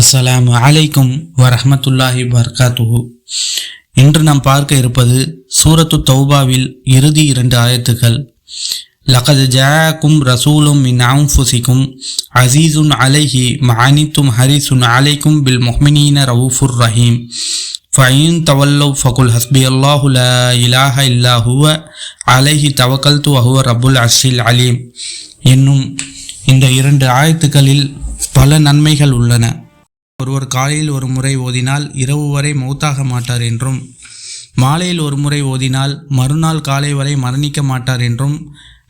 அஸ்ஸலாமு அலைக்கும் வரஹமத்துல்லாஹி வபர்காத்துஹு இன்று நாம் பார்க்க இருப்பது சூரத்து தௌபாவில் இறுதி இரண்டு ஆயத்துகள் லகது ஜாக்கும் ரசூலும் மின் அவுஃபுசிக்கும் அசீசுன் அலைஹி மானித்தும் ஹரிசுன் அலைக்கும் பில் முஹ்மினீன ரவுஃபுர் ரஹீம். ஃபைன் தவல்லவ் ஃபகுல் ஹஸ்பி அல்லாஹு ல இலாஹ இல்லா ஹுவ அலைஹி தவக்கல்து அஹுவ ரபுல் அஸ்ஸில் அலீம். என்னும் இந்த இரண்டு ஆயத்துக்களில் பல நன்மைகள் உள்ளன. ஒருவர் காலையில் ஒரு முறை ஓதினால் இரவு வரை மௌத்தாக மாட்டார் என்றும் மாலையில் ஒரு முறை ஓதினால் மறுநாள் காலை வரை மரணிக்க மாட்டார் என்றும்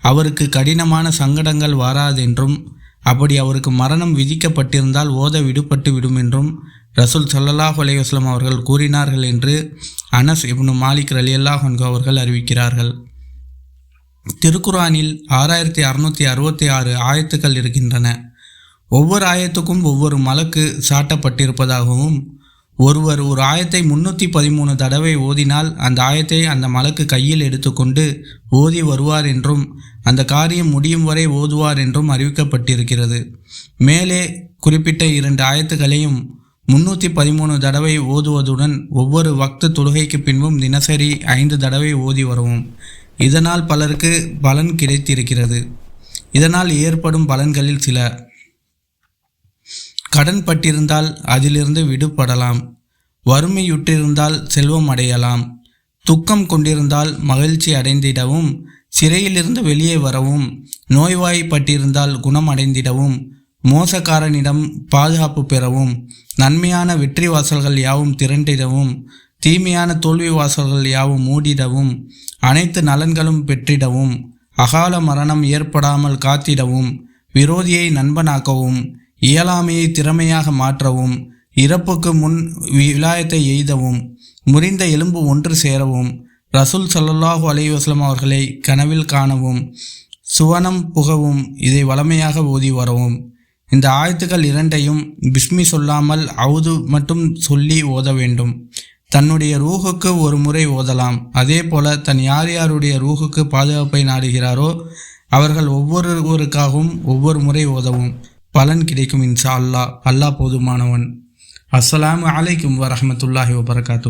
அவருக்கு கடினமான சங்கடங்கள் வாராதென்றும் அப்படி அவருக்கு மரணம் விதிக்கப்பட்டிருந்தால் ஓத விடுபட்டு விடும் என்றும் ரசூல் சல்லல்லாஹ் அலைஹி அவர்கள் கூறினார்கள் என்று அனஸ் இப்னு மாலிக் அலி அன்ஹு அவர்கள் அறிவிக்கிறார்கள். திருக்குரானில் ஆறாயிரத்தி அறுநூற்றி அறுபத்தி ஆறு ஆயத்துக்கள் இருக்கின்றன. ஒவ்வொரு ஆயத்துக்கும் ஒவ்வொரு மலக்கு சாட்டப்பட்டிருப்பதாகவும் ஒருவர் ஒரு ஆயத்தை முன்னூற்றி பதிமூணு தடவை ஓதினால் அந்த ஆயத்தை அந்த மலக்கு கையில் எடுத்துக்கொண்டு ஓதி வருவார் என்றும் அந்த காரியம் முடியும் வரை ஓதுவார் என்றும் அறிவிக்கப்பட்டிருக்கிறது. மேலே குறிப்பிட்ட இரண்டு ஆயத்துகளையும் முன்னூற்றி பதிமூணு தடவை ஓதுவதுடன் ஒவ்வொரு வக்து தொழுகைக்கு பின்பும் தினசரி ஐந்து தடவை ஓதி வருவோம். இதனால் பலருக்கு பலன் கிடைத்திருக்கிறது. இதனால் ஏற்படும் பலன்களில் சில. கடன் பட்டிருந்தால் அதிலிருந்து விடுபடலாம். வறுமையுற்றிருந்தால் செல்வம் அடையலாம். துக்கம் கொண்டிருந்தால் மகிழ்ச்சி அடைந்திடவும். சிறையிலிருந்து வெளியே வரவும். நோய்வாய்ப்பட்டிருந்தால் குணம் அடைந்திடவும். மோசக்காரனிடம் பாதுகாப்பு பெறவும். நன்மையான வெற்றி வாசல்கள் யாவும் திரண்டிடவும். தீமையான தோல்வி வாசல்கள் யாவும் மூடிடவும். அனைத்து நலன்களும் பெற்றிடவும். அகால மரணம் ஏற்படாமல் காத்திடவும். விரோதியை நண்பனாக்கவும். இயலாமையை திறமையாக மாற்றவும் இறப்புக்கு முன் விலாயத்தை எய்தவும் முறிந்த எலும்பு ஒன்று சேரவும் ரசூல் ஸல்லல்லாஹு அலைவாஸ்லம் அவர்களை கனவில் காணவும் சுவனம் புகவும் இதை வளமையாக ஓதி வரவும். இந்த ஆயத்துக்கள் இரண்டையும் பிஸ்மி சொல்லாமல் அவுது மட்டும் சொல்லி ஓத வேண்டும். தன்னுடைய ரூஹுக்கு ஒரு முறை ஓதலாம். அதே போல தன் யார் யாருடைய ரூஹுக்கு பாதுகாப்பை நாடுகிறாரோ அவர்கள் ஒவ்வொருவருக்காகவும் ஒவ்வொரு முறை ஓதவும். பலன் கிடைக்கும் இன்ஷா அல்லாஹ். அல்லாஹ் போதுமானவன். அஸ்லாம் அலைக்கும் வரமத்துல்லாஹி வபரகாத்து